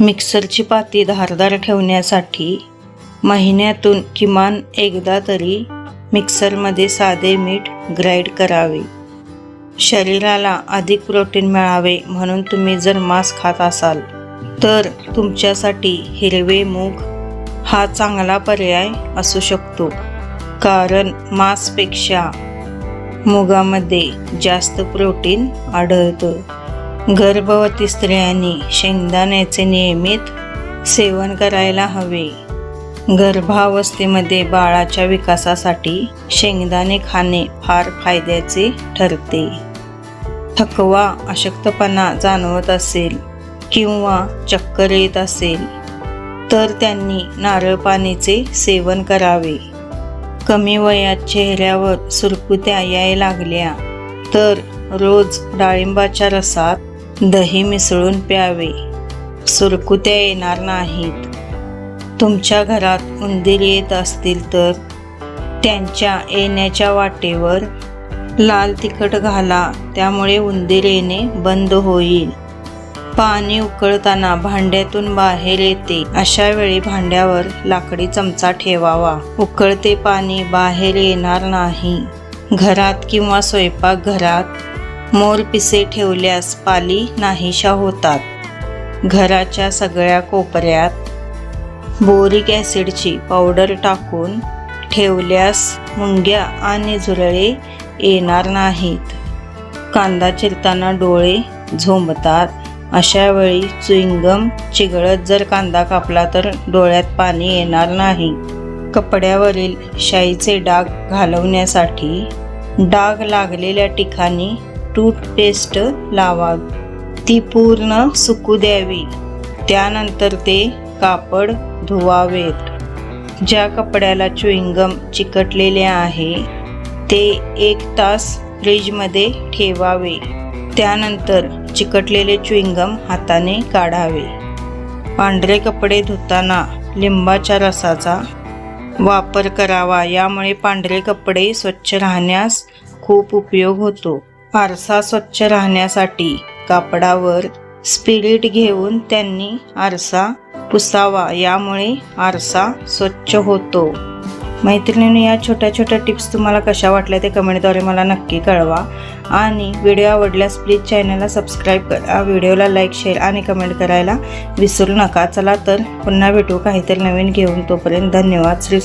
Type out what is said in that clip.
मिक्सरची पाती धारदार ठेवण्यासाठी महिन्यातून किमान एकदा तरी मिक्सरमध्ये साधे मीठ ग्राइंड करावे. शरीराला अधिक प्रोटीन मिळावे म्हणून तुम्ही जर मांस खात असाल तर तुमच्यासाठी हिरवे मूग हा चांगला पर्याय असू शकतो. कारण मांसपेक्षा मुगामध्ये जास्त प्रोटीन आढळतं. गर्भवती स्त्रियांनी शेंगदाण्याचे नियमित सेवन करायला हवे. गर्भावस्थेमध्ये बाळाच्या विकासासाठी शेंगदाणे खाणे फार फायद्याचे ठरते. थकवा अशक्तपणा जाणवत असेल किंवा चक्कर येत असेल तर त्यांनी नारळ पाणीचे सेवन करावे. कमी वयात चेहऱ्यावर सुरकुत्या यायला लागल्या तर रोज डाळिंबाच्या रसात दही मिसळून प्यावे. सुरकुत्या येणार नाहीत. तुमच्या घरात उंदीर येत असतील तर त्यांच्या येण्याच्या वाटेवर लाल तिखट घाला. त्यामुळे उंदीर येणे बंद होईल. पाणी उकळताना भांड्यातून बाहेर येते. अशा वेळी भांड्यावर लाकडी चमचा ठेवावा. उकळते पाणी बाहेर येणार नाही. घरात किंवा स्वयंपाकघरात मोर पिसे ठेवल्यास पाली नाहीशा होतात. घराच्या सगळ्या कोपऱ्यात बोरिक ॲसिडची पावडर टाकून ठेवल्यास मुंग्या आणि झुरळे येणार नाहीत. कांदा चिरताना डोळे झोंबतात. अशा वेळी चुईंगम चिघळत जर कांदा कापला तर डोळ्यात पाणी येणार नाही. कपड्यावरील शाईचे डाग घालवण्यासाठी डाग लागलेल्या ठिकाणी टूथपेस्ट लावा ती पूर्ण सुकू द्यावी. त्यानंतर ते कापड धुवावेत. ज्या कपड्याला च्युईंगम चिकटलेले आहे ते एक तास फ्रीजमध्ये ठेवावे. त्यानंतर चिकटलेले च्युईंगम हाताने काढावे. पांढरे कपडे धुताना लिंबाच्या रसाचा वापर करावा. यामुळे पांढरे कपडे स्वच्छ राहण्यास खूप उपयोग होतो. आरसा स्वच्छ राहण्यासाठी कापडावर स्पिरिट घेऊन त्यांनी आरसा पुसावा यामुळे आरसा स्वच्छ होतो. मैत्रिणींनी या छोट्या छोट्या टिप्स तुम्हाला कशा वाटल्या ते कमेंटद्वारे मला नक्की कळवा. आणि व्हिडिओ आवडल्यास प्लीज चॅनलला सबस्क्राईब करा व्हिडिओला लाईक शेअर आणि कमेंट करायला विसरू नका. चला तर पुन्हा भेटू काहीतरी नवीन घेऊन. तोपर्यंत धन्यवाद. श्री